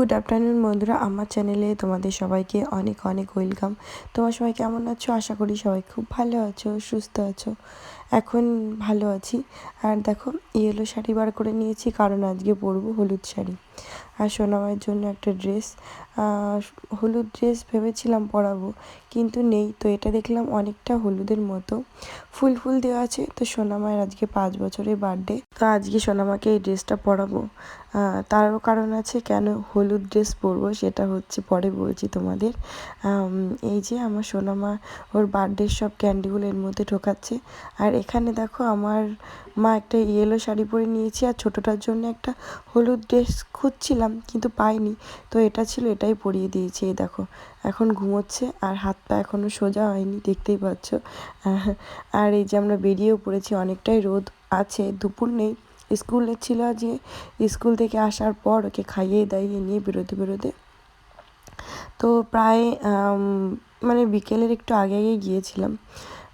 Good afternoon বন্ধুরা, আমার চ্যানেলে তোমাদের সবাইকে অনেক অনেক ওয়েলকাম। তোমার সবাই কেমন আছো? আশা করি সবাই খুব ভালো আছো, সুস্থ আছো, এখন ভালো আছি। আর দেখো ইয়েলো শাড়ি বার করে নিয়েছি, কারণ আজকে পরবো হলুদ শাড়ি। আর সোনামায়ের জন্য একটা ড্রেস হলুদ ড্রেস ভেবেছিলাম পরাবো, কিন্তু নেই। তো এটা দেখলাম অনেকটা হলুদের মতো। ফুল ফুল দেওয়া আছে। তো সোনামায়ের আজকে পাঁচ বছরের বার্থডে তো আজকে সোনামাকে এই ড্রেসটা পরাবো। তারও কারণ আছে কেন হলুদ ড্রেস পরবো সেটা হচ্ছে পরে বলছি তোমাদের। এই যে আমার সোনামা ওর বার্থডের সব ক্যান্ডিগুলো এর মধ্যে ঢোকাচ্ছে। আর এখানে দেখো আমার মা একটা ইয়েলো শাড়ি পরে নিয়েছি আর ছোটোটার জন্য একটা হলুদ ড্রেস খুঁজছিলাম কিন্তু পাইনি। তো এটা ছিল, এটাই পরিয়ে দিয়েছি, এই দেখো। এখন ঘুমোচ্ছে আর হাত পা এখনও সোজা হয়নি, দেখতেই পাচ্ছ। আর এই যে আমরা বেরিয়েও পড়েছি, অনেকটাই রোদ আছে, দুপুর নেই। স্কুলে ছিল যে স্কুল থেকে আসার পর ওকে খাইয়ে দাইয়ে নিয়ে বেরোতে বেরোতে। তো প্রায় মানে বিকেলের একটু আগে আগে গিয়েছিলাম।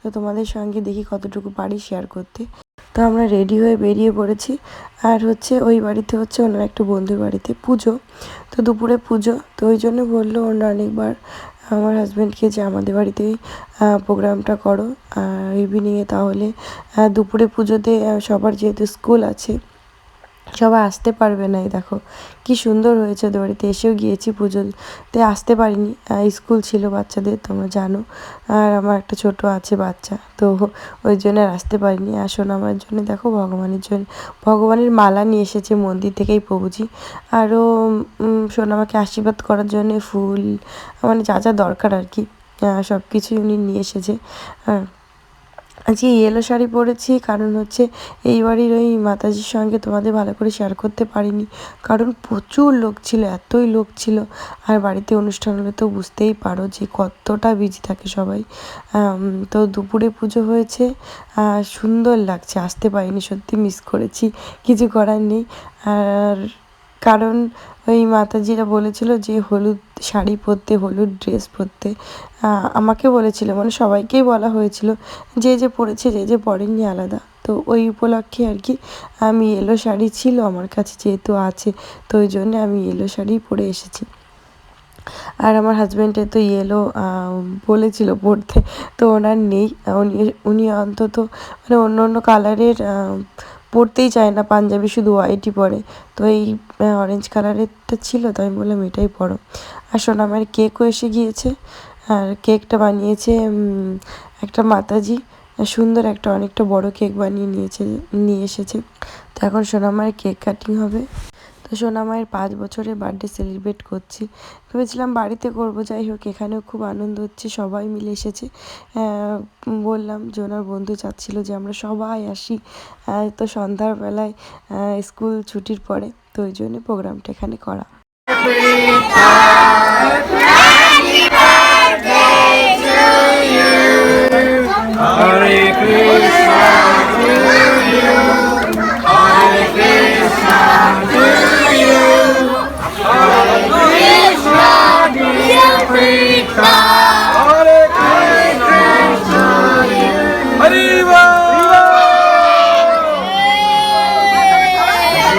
তো তোমাদের সঙ্গে দেখি কতটুকু পারি শেয়ার করতে। তো আমরা রেডি হয়ে বেরিয়ে পড়েছি। আর হচ্ছে ওই বাড়িতে হচ্ছে ওনার একটা বন্ধুর বাড়িতে পুজো। তো দুপুরে পুজো। তো ওই জন্য বলল ওনার অনেকবার আমার হাজব্যান্ডকে যে আমাদের বাড়িতেই প্রোগ্রামটা করো। আর ইভিনিংয়ে তাহলে দুপুরে পুজোতে সবার যেহেতু স্কুল আছে সবাই আসতে পারবে না, এই দেখো। কি সুন্দর হয়েছে ওদের বাড়িতে। এসেও গিয়েছি পুজোতে, আসতে পারিনি। স্কুল ছিল বাচ্চাদের, তোমরা জানো। আর আমার একটা ছোট আছে বাচ্চা, তো ওই জন্য আর আসতে পারিনি। আর আমার জন্য, দেখো, ভগবানের জন্য, ভগবানের মালা নিয়ে এসেছে মন্দির থেকেই প্রভুজি। আরও সোনামাকে আশীর্বাদ করার জন্য ফুল মানে যা যা দরকার আর কি সব কিছুই উনি নিয়ে এসেছে। আজকে ইয়েলো শাড়ি পরেছি, কারণ হচ্ছে এই বাড়ির ওই মাতাজির সঙ্গে তোমাদের ভালো করে শেয়ার করতে পারিনি। কারণ প্রচুর লোক ছিল, এতই লোক ছিল। আর বাড়িতে অনুষ্ঠান হলে তো বুঝতেই পারো যে কতটা বিজি থাকে সবাই। তো দুপুরে পুজো হয়েছে সুন্দর লাগছে, আসতে পারিনি, সত্যি মিস করেছি। কিছু করার নেই। আর কারণ ওই মাতাজিরা বলেছিল যে হলুদ শাড়ি পরতে, হলুদ ড্রেস পরতে আমাকে বলেছিল মানে সবাইকেই বলা হয়েছিল যে যে পরেছে, যে যে পরেননি আলাদা। তো ওই উপলক্ষে আর কি আমি এলো শাড়ি ছিল আমার কাছে যেহেতু আছে, তো ওই জন্য আমি এলো শাড়ি পরে এসেছি। আর আমার হাজব্যান্ডের তো ইয়েলো বলেছিল পড়তে তো ওনার নেই, উনি উনি অন্তত মানে অন্য অন্য কালারের পরতেই চায় না, পাঞ্জাবি শুধু হোয়াইটই পরে। তো এই অরেঞ্জ কালারেরটা ছিল, তো আমি বললাম এটাই পরো। আর আমার কেকও এসে গিয়েছে, আর কেকটা বানিয়েছে একটা মাতাজি সুন্দর একটা অনেকটা বড় কেক বানিয়ে নিয়েছে, নিয়ে এসেছে। তো এখন সোনামায়ের কেক কাটিং হবে। তো সোনামায়ের পাঁচ বছরের বার্থডে সেলিব্রেট করছি। ভেবেছিলাম বাড়িতে করব, যাই হোক, এখানেও খুব আনন্দ হচ্ছে, সবাই মিলে এসেছে। বললাম যে ওনার বন্ধু চাচ্ছিল যে আমরা সবাই আসি। তো সন্ধ্যার বেলায় স্কুল ছুটির পরে, তো ওই জন্য প্রোগ্রামটা এখানে করা।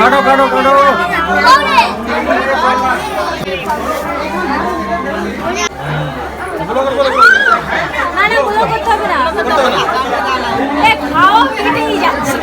কাটো কাটো কাটো। খাওয়া যাচ্ছে।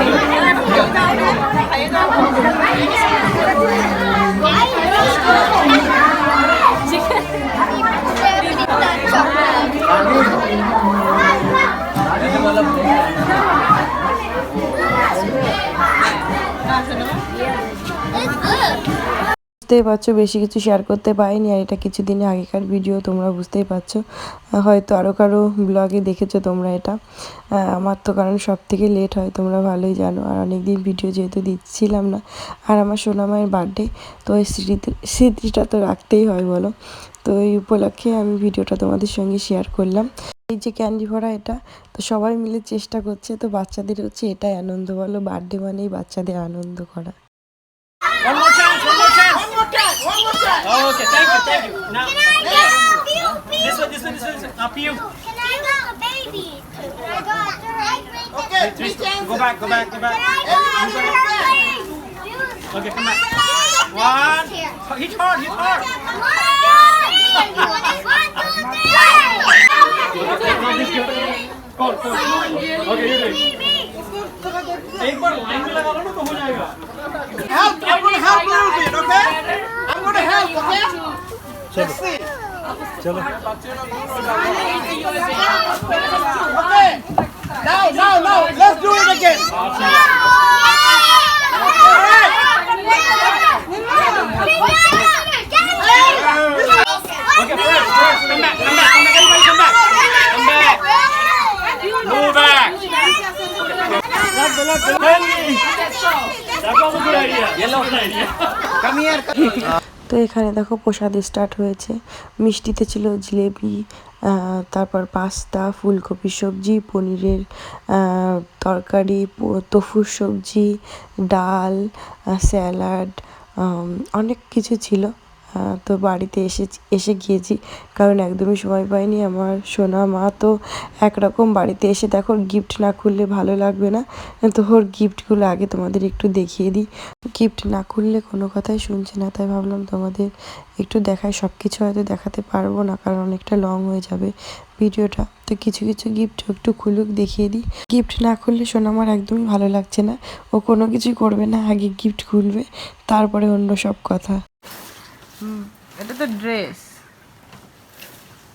বুঝতেই পারছ, বেশি কিছু শেয়ার করতে পারিনি আর এটা কিছুদিনের আগেকার ভিডিও তোমরা বুঝতেই পারছ। হয়তো আরও কারও ব্লগে দেখেছ তোমরা এটা। আমার তো কারণ সব থেকে লেট হয়, তোমরা ভালোই জানো। আর অনেক দিন ভিডিও যেহেতু দিচ্ছিলাম না, আর আমার সোনামায়ের বার্থডে তো ওই স্মৃতি, স্মৃতিটা তো রাখতেই হয়, বলো। তো এই উপলক্ষে আমি ভিডিওটা তোমাদের সঙ্গে শেয়ার করলাম। এই যে ক্যান্ডি ভরা এটা, তো সবাই মিলে চেষ্টা করছে, তো বাচ্চাদের হচ্ছে এটাই আনন্দ, বলো। বার্থডে মানেই বাচ্চাদের আনন্দ করা। one more chance. okay, thank you, thank you. Now, this one, this one, this one, this one. Now, Pew. Can I go a baby? Can I go after her? Okay, three, go back, go back, go back. Can I go after her? Okay, come back. One. Hit hard, hit hard. Call, call. Okay, you do it. एक बार line में लगा लो ना तो हो जाएगा Help! I'm gonna help a little bit, okay? Okay. Now, now, now. Let's do it again. Come back, come back, come back, come back. Come back. Back. Come here. তো এখানে দেখো প্রসাদ স্টার্ট হয়েছে। মিষ্টিতে ছিল জিলেবি তারপর পাস্তা, ফুলকপি সবজি, পনিরের তরকারি তফুর সবজি, ডাল স্যালাড অনেক কিছু ছিল। তো বাড়িতে এসে এসে গিয়েছি। কারণ একদমই সময় পাইনি আমার। সোনা, মা তো একরকম বাড়িতে এসে দেখো গিফট না খুললে ভালো লাগবে না। তো ওর গিফটগুলো আগে তোমাদের একটু দেখিয়ে দিই। গিফট না খুললে কোনো কথাই শুনছে না। তাই ভাবলাম তোমাদের একটু দেখায় সব কিছু হয়তো দেখাতে পারব না, কারণ অনেকটা লং হয়ে যাবে ভিডিওটা তো কিছু কিছু গিফট একটু খুলুক, দেখিয়ে দিই। গিফট না খুললে শোনা আমার একদমই ভালো লাগছে না। ও কোনো কিছুই করবে না। আগে গিফট খুলবে, তারপরে অন্য সব কথা। এটা তো ড্রেস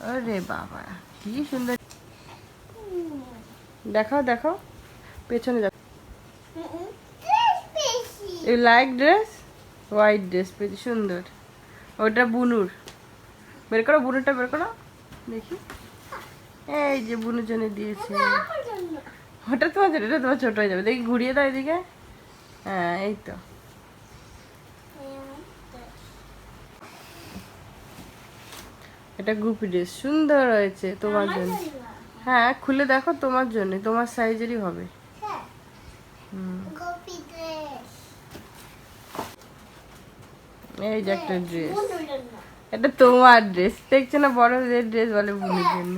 আরে বাবা, কি সুন্দর। দেখাও দেখাও। পেছনে দেখো you like dress white dress পেয়েছি সুন্দর। ওটা বুনুর। বের করো, বুনুরটা বের করো। দেখি। এই যে বুনুর জন্য দিয়েছে। ওটা তোমার জন্য, এটা তোমার ছোট হয়ে যাবে। দেখি, ঘুরিয়ে দাও এদিকে। হ্যাঁ এই তো। এটা গুপি ড্রেস সুন্দর হয়েছে তোমার জন্য। হ্যাঁ খুলে দেখো তোমার জন্য। তোমার সাইজেরই হবে। এই যে একটা ড্রেস এটা তোমার ড্রেস দেখছ না বড়দের ড্রেস বলে বুনির জন্য।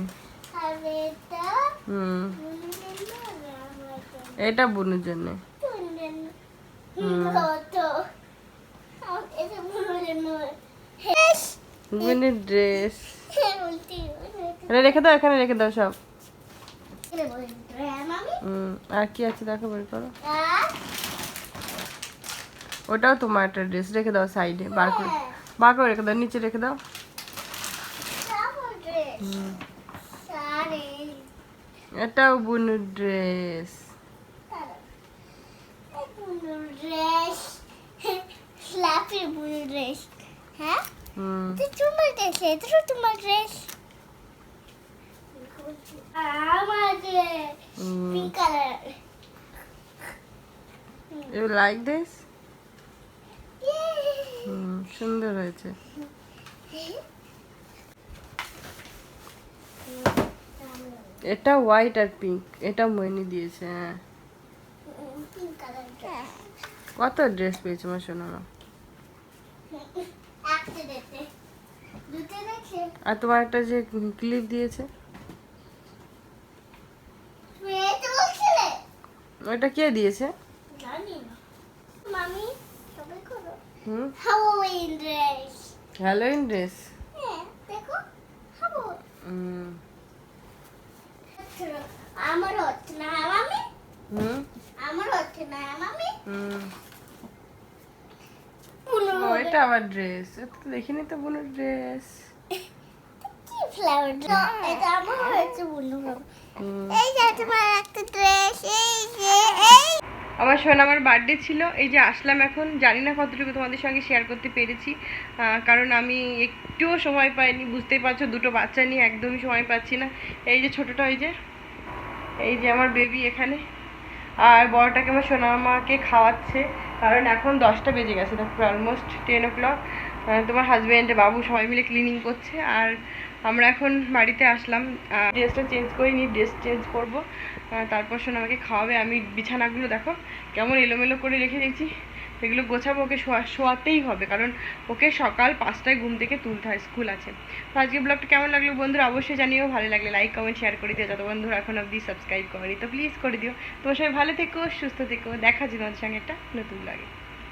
হুম। এটা বুনুর জন্য। বুনির ড্রেস এটা রেখে দাও এখানে রেখে দাও সব। আর কি আছে দেখো বের করো। ওটাও তোমার একটা ড্রেস রেখে দাও সাইডে বার করে। বার করে রেখে দাও নিচে রেখে দাও। এটাও বুনুর ড্রেস dress. হ্যাঁ? হুম এটা তোমার ড্রেস এটা তোমার হুম pink colour you like this hmm সুন্দর হয়েছে এটা হোয়াইট আর পিঙ্ক এটা মইনি দিয়েছে হ্যাঁ। কত ড্রেস পেয়েছে আমার শোনো আর তোমার একটা যে ক্লিপ দিয়েছে? ওইটা কে দিয়েছে? মামি হ্যালোইন ড্রেস হ্যাঁ আমার হচ্ছে না মামি? হুম? আমার হচ্ছে না মামি? হুম। পুরো ও এটা আবার ড্রেস এটা তো দেখিনি তো বোনের ড্রেস কি ফ্লাওয়ার এটা আমার হয়েছে বুনু এই যে তোমার একটা ড্রেস এই যে এই। আমার শোন আমার বার্থডে ছিল। এই যে আসলাম এখন। জানি না কতটুকু তোমাদের সঙ্গে শেয়ার করতে পেরেছি। কারণ আমি একটুও সময় পাইনি। বুঝতেই পারছ দুটো বাচ্চা নিয়ে একদমই সময় পাচ্ছি না। এই যে ছোটোটা ওই যে। এই যে আমার বেবি এখানে। আর বড়টাকে আমার সোনা মাকে খাওয়াচ্ছে। কারণ এখন দশটা বেজে গেছে দেখো অলমোস্ট টেন ও ক্লক তোমার হাজব্যান্ড বাবু সবাই মিলে ক্লিনিং করছে আর আমরা এখন বাড়িতে আসলাম। ড্রেসটা চেঞ্জ করিনি ড্রেস চেঞ্জ করব। তারপর শোনো আমাকে খাওয়াবে। আমি বিছানাগুলো দেখো, কেমন এলোমেলো করে রেখে দিয়েছি। সেগুলো গোছাবো ওকে শোয়া শোয়াতেই হবে। কারণ ওকে সকাল পাঁচটায় ঘুম থেকে তুলতে হয়, স্কুল আছে। তো আজকে ব্লগটা কেমন লাগল বন্ধুরা অবশ্যই জানিও। ভালো লাগলে লাইক কমেন্ট শেয়ার করে দিও। যত বন্ধুরা এখন অবধি সাবস্ক্রাইব করেনি, তো প্লিজ করে দিও। তোমার সবাই ভালো থেকো, সুস্থ থেকো। দেখা যাবে তোমাদের সঙ্গে একটা নতুন ব্লগে